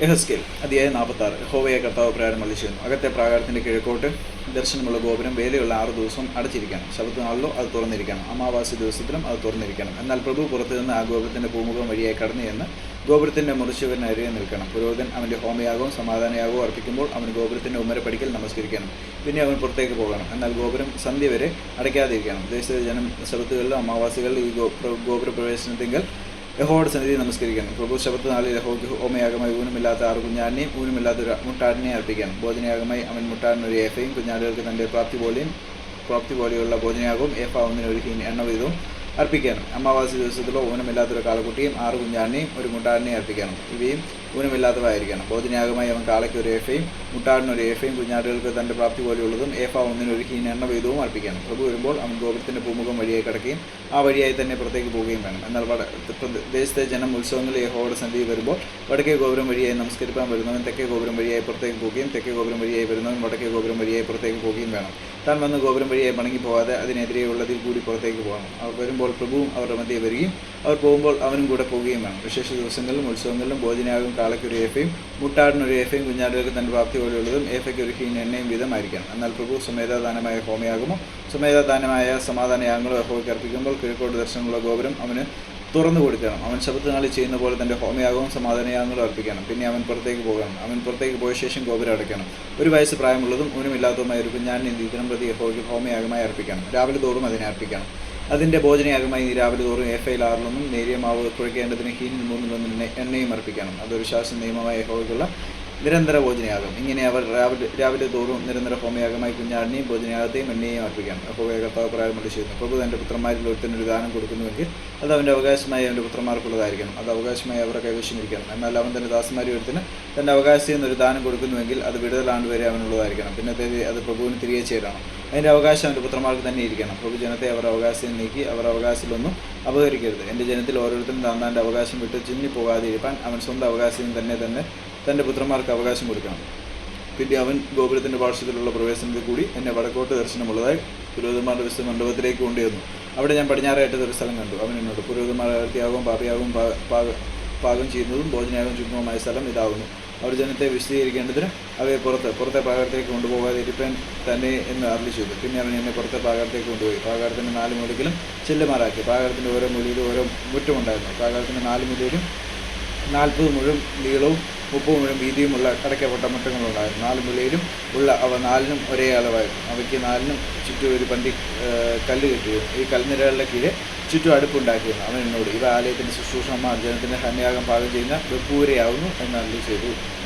എഹസ്കേൽ അധ്യായം നാൽപ്പത്തി ആറ് ഹോവയെ കർത്താവ് പ്രകാരം മള്ളിച്ചു അകത്തെ പ്രാകാരത്തിന്റെ കിഴക്കോട്ട് ദർശനമുള്ള ഗോപുരം വേലയുള്ള ആറ് ദിവസം അടച്ചിരിക്കണം. ശബത്ത് നാളിലോ അത് തുറന്നിരിക്കണം. അമാവാസി ദിവസത്തിലും അത് തുറന്നിരിക്കണം. എന്നാൽ പ്രഭു പുറത്തു നിന്ന് ആ ഗോപുരത്തിന്റെ പൂമുഖം വഴിയായി കടന്നു എന്ന് ഗോപുരത്തിന്റെ മുറിച്ചുവരിന് അരികെ നിൽക്കണം. പുരോഹിതൻ അവന്റെ ഹോമയാഗവും സമാധാനയാഗവും അർപ്പിക്കുമ്പോൾ അവൻ ഗോപുരത്തിന്റെ ഉമ്മരപ്പടിക്കൽ നമസ്കരിക്കണം. പിന്നെ അവൻ പുറത്തേക്ക് പോകണം. എന്നാൽ ഗോപുരം സന്ധ്യ വരെ അടയ്ക്കാതിരിക്കണം. ദേശീയ ജനം ശബത്തുകളിലും അമാവാസികളിലും ഈ ഗോപുര പ്രവേശനത്തിങ്കൽ യഹോയുടെ സന്നിധി നമസ്കരിക്കണം പ്രഭു ശബത്ത് നാളിൽ യഹോയ്ക്ക് ഹോമയാഗമായി ഊനുമില്ലാത്ത ആറ് കുഞ്ഞാടിനെയും ഊനുമില്ലാത്ത ഒരു മുട്ടാടിനെ അർപ്പിക്കണം ഭോജനയാഗമായി അവൻ മുട്ടാടിന് ഒരു ഏഫയും കുഞ്ഞാടുകൾക്ക് തന്റെ പ്രാപ്തി പോലെയും പ്രാപ്തി പോലെയുള്ള ഭോജനയാഗവും ഏഫ ഒന്നിന് ഒരു ഹീൻ എണ്ണ വീതവും അർപ്പിക്കണം അമാവാസി ദിവസത്തിലോ ഊനമില്ലാത്തൊരു കാളക്കുട്ടിയും ആറ് കുഞ്ഞാടിനെയും ഒരു മുട്ടാടിനെയും അർപ്പിക്കണം ഇവയും ഊനമില്ലാത്തവയായിരിക്കണം ഭോജനയാഗമായി അവൻ കാളയ്ക്ക് ഒരു എഫയും മുട്ടാടിന് ഒരു എഫയും കുഞ്ഞാടുകൾക്ക് തന്റെ പ്രാപ്തി പോലെയുള്ളതും ഏഫ ഒന്നിന് ഒരു ഹീൻ എണ്ണ വീതവും അർപ്പിക്കണം. പ്രഭു വരുമ്പോൾ അവൻ ഗോപുരത്തിന്റെ പൂമുഖം വഴിയായി കിടക്കുകയും ആ വഴിയായി തന്നെ പുറത്തേക്ക് പോവുകയും വേണം. എന്നാൽ ദേശത്തെ ജനം ഉത്സവങ്ങളിൽ യഹോയുടെ സന്ധി വരുമ്പോൾ വടക്കേ ഗോപുരം വഴിയായി നമസ്കരിക്കാൻ വരുന്നവൻ തെക്കേ ഗോപുരം വഴിയായി പുറത്തേക്ക് പോവുകയും തെക്കേ ഗോപുരം വഴിയായി വരുന്നവൻ വടക്കേ ഗോപുരം വഴിയായി പുറത്തേക്ക് പോവുകയും വേണം. താൻ വന്ന് ഗോപുരം വഴിയായി മടങ്ങി പോകാതെ അതിനെതിരെയുള്ളതിൽ കൂടി പുറത്തേക്ക് പോകണം. അവർ വരുമ്പോൾ പ്രഭുവും അവരുടെ മധ്യേ വരികയും അവർ പോകുമ്പോൾ അവനും കൂടെ പോവുകയും വേണം. വിശേഷ ദിവസങ്ങളിലും ഉത്സവങ്ങളിലും ഭോജനാകും കാളയ്ക്ക് ഒരു ഏഫയും മുട്ടാടിന് ഒരു ഏഫയും കുഞ്ഞാടുകൾക്ക് തന്റെ പ്രാപ്തി പോലെയുള്ളതും ഏഫയ്ക്ക് ഒരു ഹീൻ എണ്ണയും വീതമായിരിക്കണം എന്നാൽ പ്രഭു സ്വമേധാദാനമായ ഹോമയാകുമോ? സുമേധാദാനമായ സമാധാനയാഗങ്ങളോ യഹോവയ്ക്ക് അർപ്പിക്കുമ്പോൾ കിഴക്കോട്ട് ദർശനമുള്ള ഗോപുരം അവന് തുറന്നു കൊടുക്കണം. അവൻ ശബ്ദനാളി ചെയ്യുന്ന പോലെ തന്റെ ഹോമയാഗവും സമാധാനയാഗങ്ങളും അർപ്പിക്കണം. പിന്നെ അവൻ പുറത്തേക്ക് പോകണം. അവൻ പുറത്തേക്ക് പോയ ശേഷം ഗോപുരം അടയ്ക്കണം. ഒരു വയസ്സ് പ്രായമുള്ളതും ഊനമില്ലാത്തതുമായ ഒരു കുഞ്ഞാടിനെ ദിനം പ്രതി യഹോയ്ക്ക് ഹോമയാഗമായി അർപ്പിക്കണം. രാവിലെ തോറും അതിനെ അർപ്പിക്കണം. അതിന്റെ ഭോജനയാഗമായി നീ രാവിലെ തോറും എഫയിൽ ആറിലൊന്നും നേരിയ മാവ് കുഴക്കേണ്ടതിന് ഹീനിൽ മൂന്നിലൊന്നും എണ്ണ- എണ്ണയും അർപ്പിക്കണം. അതൊരു ശാസ്ത്ര നിയമമായ യഹോയ്ക്കുള്ള നിരന്തര ഭോജനയാകും ഇങ്ങനെ അവർ രാവിലെ രാവിലെ തോറും നിരന്തര ഹോമയാഗമായി കുഞ്ഞാടിനെയും ഭോജനയാഗത്തെയും എണ്ണയെയും അർപ്പിക്കണം. അപ്പോൾ കർത്താവ് പ്രായം കൊണ്ട് ചെയ്യുന്നു. പ്രഭു തന്റെ പുത്രന്മാരിൽ ഒരു ദാനം കൊടുക്കുന്നുവെങ്കിൽ അത് അവന്റെ അവകാശമായി അവന്റെ പുത്രന്മാർക്കുള്ളതായിരിക്കണം. അത് അവകാശമായി അവരുടെ കൈവശമിരിക്കണം എന്നാൽ അവൻ തന്റെ ദാസന്മാരി ഒരുത്തിന് തന്റെ അവകാശത്തിൽ നിന്ന് ഒരു ദാനം കൊടുക്കുന്നുവെങ്കിൽ അത് വിടുതലാണ്ട് വരെ അവനുള്ളതായിരിക്കണം. പിന്നത്തെ അത് പ്രഭുവിന് തിരികെ ചേരണം. അതിന്റെ അവകാശം അവന്റെ പുത്രന്മാർക്ക് തന്നെ ഇരിക്കണം. പ്രഭു ജനത്തെ അവർ അവകാശം നീക്കി അവർ അവകാശത്തിലൊന്നും അപഹരിക്കരുത്. എന്റെ ജനത്തിൽ ഓരോരുത്തരും താന്താന്റെ അവകാശം വിട്ട് ചിന്നി ഇരിപ്പാൻ അവൻ സ്വന്തം അവകാശത്തിൽ തന്നെ തന്നെ തന്റെ പുത്രന്മാർക്ക് അവകാശം കൊടുക്കണം. പിന്നെ അവൻ ഗോപുരത്തിന്റെ പാർശ്വത്തിലുള്ള പ്രവേശനത്തിൽ കൂടി എന്നെ വടക്കോട്ട് ദർശനമുള്ളതായി പുരോഹിതന്മാരുടെ വിശുദ്ധ മണ്ഡപത്തിലേക്ക് കൊണ്ടുവന്നു അവിടെ ഞാൻ പടിഞ്ഞാറായിട്ട് ഒരു സ്ഥലം കണ്ടു. അവൻ എന്നോട് പുരോഹിതന്മാർ അകത്തിയാകും പാപിയാകും പാകം ചെയ്യുന്നതും ഭോജനയാകും ചുരുക്കവുമായ സ്ഥലം ഇതാകുന്നു. അവർ ജനത്തെ വിശദീകരിക്കേണ്ടതിന് അവയെ പുറത്ത് പുറത്തെ പാകത്തേക്ക് കൊണ്ടുപോകാതെ തന്നെ എന്ന് അറിയിച്ചു ചെയ്തു. പിന്നെ അവൻ എന്നെ പുറത്തെ പാകത്തേക്ക് കൊണ്ടുപോയി. പാകാരത്തിന്റെ നാല് മൂലയ്ക്കിലും ചെല്ലുമാറാക്കി. പാകാരത്തിന്റെ ഓരോ മൂലയിലും ഓരോ മുറ്റമുണ്ടായിരുന്നു. പാകാരത്തിന്റെ നാല് മൂലയിലും നാൽപ്പത് മുഴുവൻ നീളവും മുപ്പത് മുഴുവൻ വീതിയുമുള്ള കടക്കപ്പെട്ട മുട്ടങ്ങളുണ്ടായിരുന്നു നാല് മുലയിലും ഉള്ള അവ നാലിനും ഒരേ അളവായിരുന്നു. അവയ്ക്ക് നാലിനും ചുറ്റും ഒരു ആ, കല്ല് കെട്ടിയിരുന്നു. ഈ കൽനിരകളുടെ കീഴെ ചുറ്റും അടുപ്പുണ്ടാക്കിയിരുന്നു. അവൻ എന്നോട് ഇവ ആലയത്തിന്റെ ശുശ്രൂഷമാർജനത്തിന്റെ ഹന്യാകം പാകം ചെയ്യുന്ന വെപ്പൂരയാവുന്നു എന്നല്ലു ചെയ്തു?